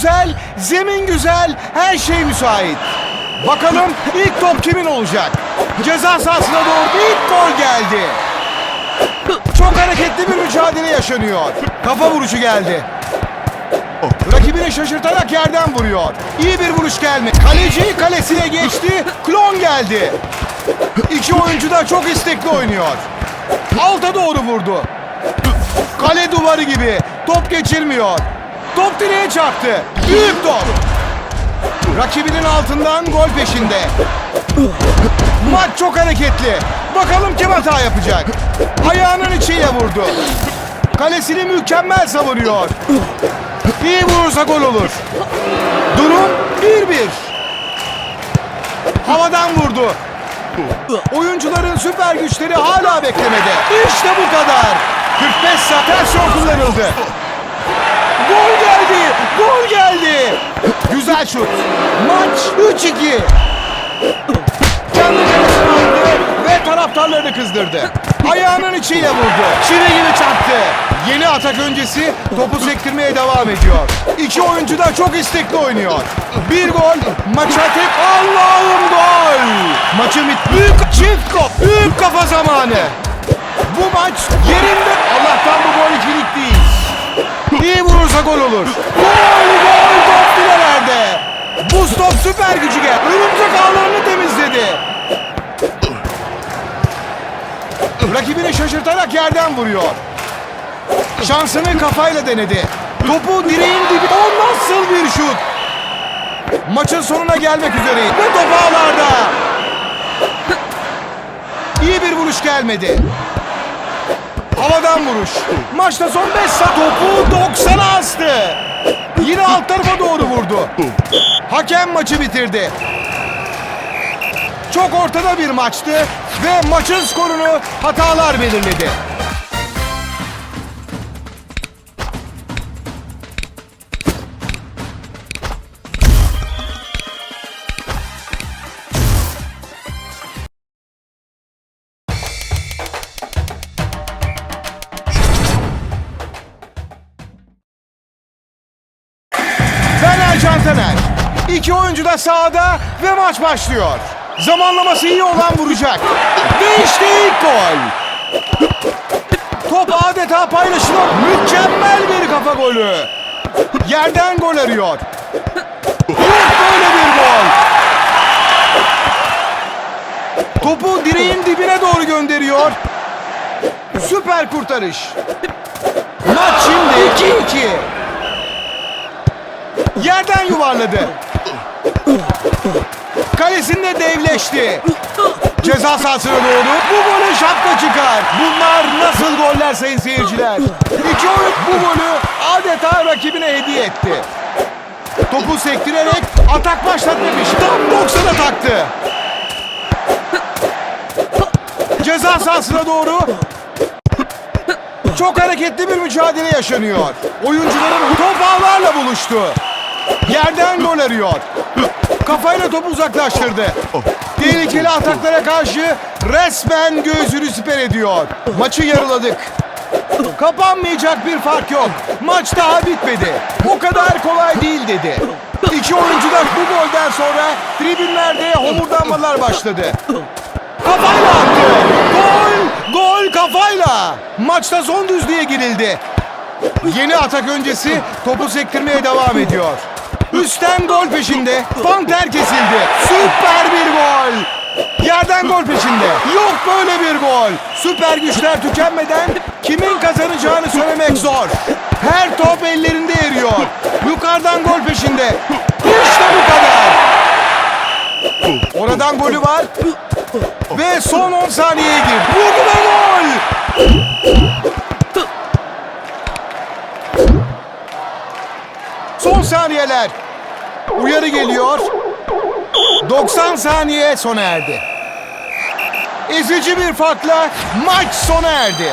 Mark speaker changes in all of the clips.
Speaker 1: güzel, zemin güzel, her şey müsait. Bakalım ilk top kimin olacak? Ceza sahasına doğru ilk gol geldi. Çok hareketli bir mücadele yaşanıyor. Kafa vuruşu geldi. Rakibini şaşırtarak yerden vuruyor. İyi bir vuruş gelmedi. Kaleci kalesine geçti. Klon geldi. İki oyuncu da çok istekli oynuyor. Alta doğru vurdu. Kale duvarı gibi. Top geçirmiyor. Top direğe çarptı. Büyük top. Rakibinin altından gol peşinde. Maç çok hareketli. Bakalım kim hata yapacak. Ayağının içiyle vurdu. Kalesini mükemmel savunuyor. İyi vurursa gol olur. Durum 1-1. Havadan vurdu. Oyuncuların süper güçleri hala beklemede. İşte bu kadar. 45 saat ters yol kullanıldı. Gol geldi. Gol geldi. Güzel şut. Maç 3-2. Kendi kalesine aldı ve taraftarlarını kızdırdı. Ayağının içiyle vurdu. Çivi gibi çarptı. Yeni atak öncesi topu sektirmeye devam ediyor. İki oyuncu da çok istekli oynuyor. Bir gol, maça tek Allah'ım gol. Maçı bit. Büyük çift gol. Büyük kafa zamanı. Bu maç İyi vurursa gol olur. Gol gol top filelerde. Bu stop süper gücü gel. Örümcek ağlarını temizledi. Rakibini şaşırtarak yerden vuruyor. Şansını kafayla denedi. Topu direğin dibi. O nasıl bir şut? Maçın sonuna gelmek üzereyiz. Ve top ağlarda. İyi bir vuruş gelmedi. Havadan vuruş. Maçta son 5 saat. Topu 90'a astı. Yine alt tarafa doğru vurdu. Hakem maçı bitirdi. Çok ortada bir maçtı ve maçın skorunu hatalar belirledi. İki oyuncu da sahada ve maç başlıyor. Zamanlaması iyi olan vuracak. Ve işte ilk gol. Top adeta paylaşılıyor. Mükemmel bir kafa golü. Yerden gol arıyor. Yok böyle bir gol. Topu direğin dibine doğru gönderiyor. Süper kurtarış. Maç şimdi 2-2. Yerden yuvarladı. Kalesinde devleşti. Ceza sahasına doğru. Bu golü şapka çıkar. Bunlar nasıl goller sayın seyirciler. İki oyun bu golü adeta rakibine hediye etti. Topu sektirerek atak başlatmış. Tam 90'a taktı. Ceza sahasına doğru çok hareketli bir mücadele yaşanıyor. Oyuncuların top ağlarla buluştu. Yerden gol arıyor. Kafayla topu uzaklaştırdı. Tehlikeli ataklara karşı resmen göğsünü siper ediyor. Maçı yarıladık. Kapanmayacak bir fark yok. Maç daha bitmedi. O kadar kolay değil dedi. İki oyuncu da bu golden sonra tribünlerde homurdanmalar başladı. Kafayla attı. Gol! Gol kafayla. Maçta son düzlüğe girildi. Yeni atak öncesi topu sektirmeye devam ediyor. Üstten gol peşinde. Panter kesildi. Süper bir gol. Yerden gol peşinde. Yok böyle bir gol. Süper güçler tükenmeden kimin kazanacağını söylemek zor. Her top ellerinde eriyor. Yukarıdan gol peşinde. İşte bu kadar. Oradan golü var. Ve son 10 saniyeye girdi. Vurdu ve gol. Son saniyeler. Uyarı geliyor. 90 saniye sona erdi. Ezici bir farkla maç sona erdi.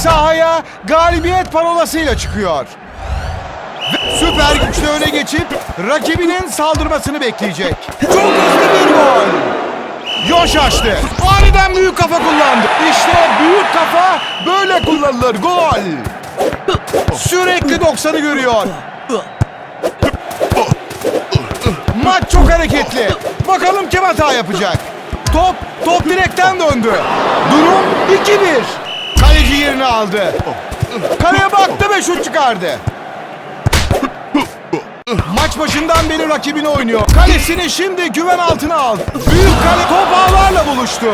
Speaker 1: Sahaya galibiyet parolasıyla çıkıyor. Ve süper güçle öne geçip rakibinin saldırmasını bekleyecek. Çok hızlı bir gol. Yoş açtı. Aniden büyük kafa kullandı. İşte büyük kafa böyle kullanılır. Gol. Sürekli 90'ı görüyor. Maç çok hareketli. Bakalım kim hata yapacak. Top, top direkten döndü. Durum 2-1. Kaleci yerini aldı. Kaleye baktı ve şut çıkardı. Maç başından beri rakibini oynuyor. Kalesini şimdi güven altına aldı. Büyük kale top ağlarla buluştu.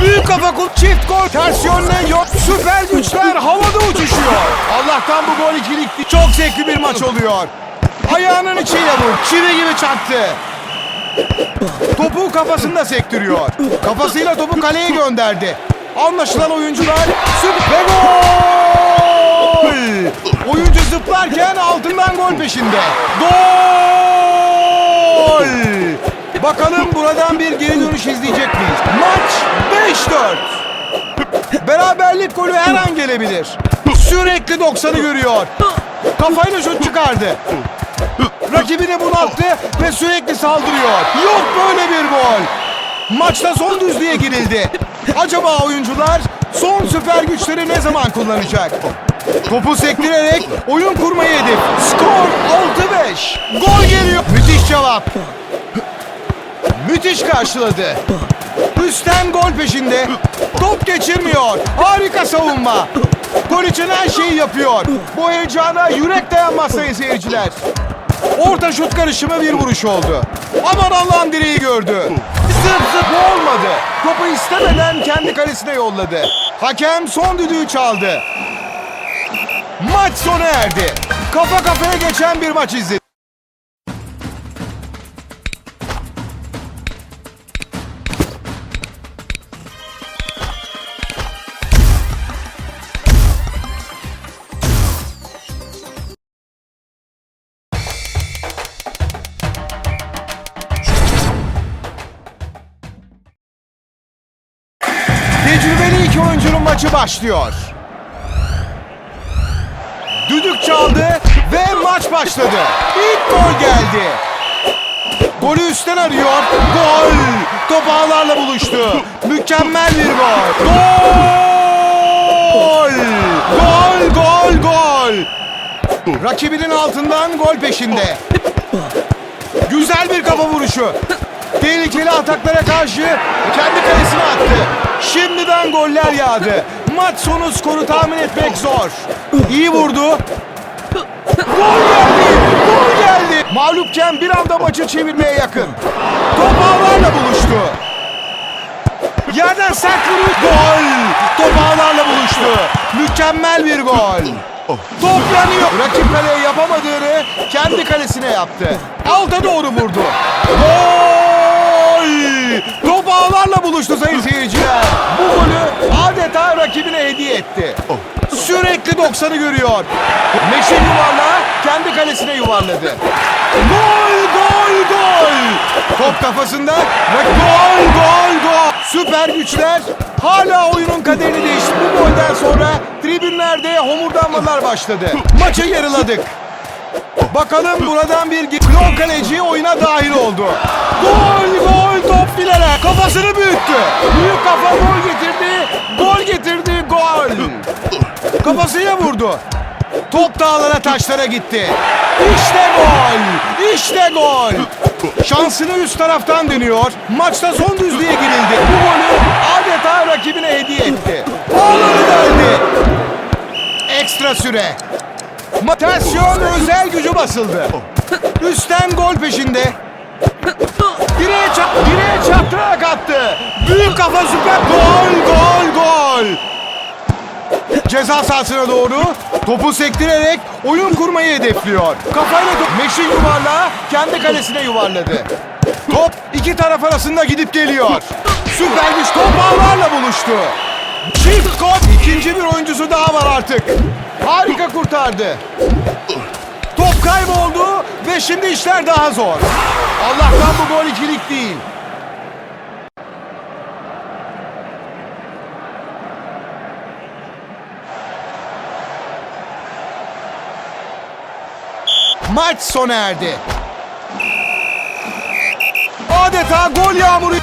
Speaker 1: Büyük kafa kul çift gol ters yönle yok. Süper güçler havada uçuşuyor. Allah'tan bu gol ikilikti. Çok zevkli bir maç oluyor. Ayağının içiyle vur. Çivi gibi çaktı. Topu kafasında sektiriyor. Kafasıyla topu kaleye gönderdi. Anlaşılan oyuncular süper gol! Oyuncu zıplarken altından gol peşinde. Gol! Bakalım buradan bir geri dönüş izleyecek miyiz? Maç 5-4. Beraberlik golü her an gelebilir. Sürekli 90'ı görüyor. Kafayla şut çıkardı. Rakibini bunalttı ve sürekli saldırıyor. Yok böyle bir gol. Maçta son düzlüğe girildi. Acaba oyuncular son süper güçleri ne zaman kullanacak? Topu sektirerek oyun kurmayı hedef. Skor 6-5. Gol geliyor. Müthiş cevap. Müthiş karşıladı. Üstten gol peşinde. Top geçirmiyor. Harika savunma. Gol için her şeyi yapıyor. Bu heyecana yürek dayanmaz sayın seyirciler. Orta şut karışımı bir vuruş oldu. Aman Allah'ın direği gördü. Zıp zıp olmadı. Topu istemeden kendi kalesine yolladı. Hakem son düdüğü çaldı. Maç sona erdi. Kafa kafaya geçen bir maç izledik. Maçı başlıyor. Düdük çaldı ve maç başladı. İlk gol geldi. Golü üstten arıyor. Gol! Top ağlarla buluştu. Mükemmel bir gol. Gol! Gol, gol, gol! Rakibinin altından gol peşinde. Güzel bir kafa vuruşu. Tehlikeli ataklara karşı kendi kalesine attı. Şimdiden goller yağdı. Maç sonu skoru tahmin etmek zor. İyi vurdu. Gol geldi! Gol geldi! Mağlupken bir anda maçı çevirmeye yakın. Top ağlarla buluştu. Yerden sert vuruş. Gol! Top ağlarla buluştu. Mükemmel bir gol. Top yanıyor. Rakip kaleye yapamadığını kendi kalesine yaptı. Alta doğru vurdu. Gol! Top ağlarla buluştu sayın seyirciler. Bu golü adeta rakibine hediye etti. Sürekli 90'ı görüyor. Meşe yuvarlağı kendi kalesine yuvarladı. Gol, gol, gol! Top kafasında ve gol, gol, gol! Süper güçler hala oyunun kaderini değişti. Bu golden sonra tribünlerde homurdanmalar başladı. Maçı yarıladık. Bakalım buradan bir klon kaleci oyuna dahil oldu. Gol gol top Kafasıyla vurdu. Top dağlara taşlara gitti. İşte gol. İşte gol. Şansını üst taraftan dönüyor. Maçta son düzlüğe girildi. Bu golü adeta rakibine hediye etti. Ağları deldi. Ekstra süre. Matasyon özel gücü basıldı. Üstten gol peşinde. Direğe, çap, direğe çarptırarak attı. Büyük kafa süper. Gol, gol, gol. Ceza sahasına doğru topu sektirerek oyun kurmayı hedefliyor. Kafayla meşin yuvarlağı kendi kalesine yuvarladı. Top iki taraf arasında gidip geliyor. Süper güç top ağlarla buluştu. Çift gol. İkinci bir oyuncusu daha var artık. Harika kurtardı. Top kayboldu ve şimdi işler daha zor. Allah'tan bu gol ikilik değil. Maç sona erdi. Adeta gol yağmuru